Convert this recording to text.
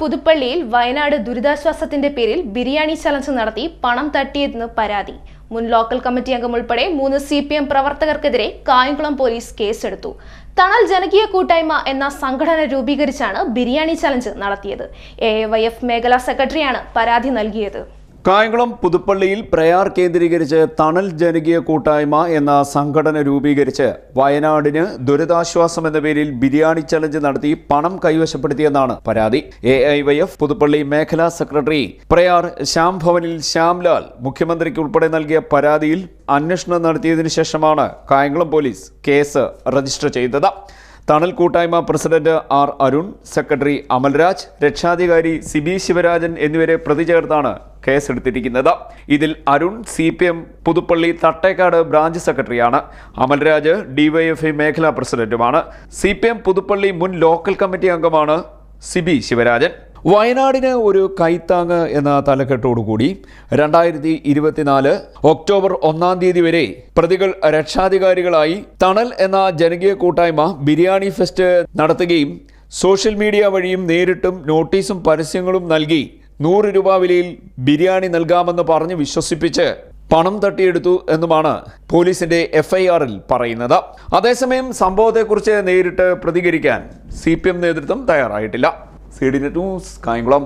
പുതുപ്പള്ളിയിൽ വയനാട് ദുരിതാശ്വാസത്തിന്റെ പേരിൽ ബിരിയാണി ചലഞ്ച് നടത്തി പണം തട്ടിയതെന്ന് പരാതി. മുൻ ലോക്കൽ കമ്മിറ്റി അംഗം ഉൾപ്പെടെ മൂന്ന് സി പി എം പ്രവർത്തകർക്കെതിരെ കായംകുളം പോലീസ് കേസെടുത്തു. തണൽ ജനകീയ കൂട്ടായ്മ എന്ന സംഘടന രൂപീകരിച്ചാണ് ബിരിയാണി ചലഞ്ച് നടത്തിയത്. എ വൈ എഫ് മേഖലാ സെക്രട്ടറിയാണ് പരാതി നൽകിയത്. കായംകുളം പുതുപ്പള്ളിയിൽ പ്രയാർ കേന്ദ്രീകരിച്ച് തണൽ ജനകീയ കൂട്ടായ്മ എന്ന സംഘടന രൂപീകരിച്ച് വയനാടിന് ദുരിതാശ്വാസം എന്ന പേരിൽ ബിരിയാണി ചലഞ്ച് നടത്തി പണം കൈവശപ്പെടുത്തിയെന്നാണ് പരാതി. A I Y F Puthuppally മേഖലാ സെക്രട്ടറി പ്രയാർ ശ്യാം ഭവനിൽ ശ്യാംലാൽ മുഖ്യമന്ത്രിക്ക് ഉൾപ്പെടെ നൽകിയ പരാതിയിൽ അന്വേഷണം നടത്തിയതിനു ശേഷമാണ് കായംകുളം പോലീസ് കേസ് രജിസ്റ്റർ ചെയ്തത്. തണൽ കൂട്ടായ്മ president R Arun secretary Amalraj രക്ഷാധികാരി സിബി ശിവരാജൻ എന്നിവരെ പ്രതി ചേർത്താണ് കേസെടുത്തിരിക്കുന്നത്. ഇതിൽ Arun C P M Puthuppally Thattekkad branch സെക്രട്ടറിയാണ്. അമൽരാജ് ഡിവൈഎഫ്ഐ മേഖലാ പ്രസിഡന്റുമാണ്. സി പി എം പുതുപ്പള്ളി മുൻ ലോക്കൽ കമ്മിറ്റി അംഗമാണ് സിബി ശിവരാജൻ. വയനാടിന് ഒരു കൈത്താങ് എന്ന തലക്കെട്ടോടുകൂടി രണ്ടായിരത്തി ഇരുപത്തിനാല് ഒക്ടോബർ ഒന്നാം തീയതി വരെ പ്രതികൾ രക്ഷാധികാരികളായി തണൽ എന്ന ജനകീയ കൂട്ടായ്മ ബിരിയാണി ഫെസ്റ്റ് നടത്തുകയും സോഷ്യൽ മീഡിയ വഴിയും നേരിട്ടും നോട്ടീസും പരസ്യങ്ങളും നൽകി നൂറ് രൂപ വിലയിൽ ബിരിയാണി നൽകാമെന്ന് പറഞ്ഞ് വിശ്വസിപ്പിച്ച് പണം തട്ടിയെടുത്തു എന്നുമാണ് പോലീസിന്റെ എഫ്ഐആറിൽ പറയുന്നത്. അതേസമയം സംഭവത്തെക്കുറിച്ച് നേരിട്ട് പ്രതികരിക്കാൻ സി പി എം നേതൃത്വം തയ്യാറായിട്ടില്ല. C D news Kayamkulam.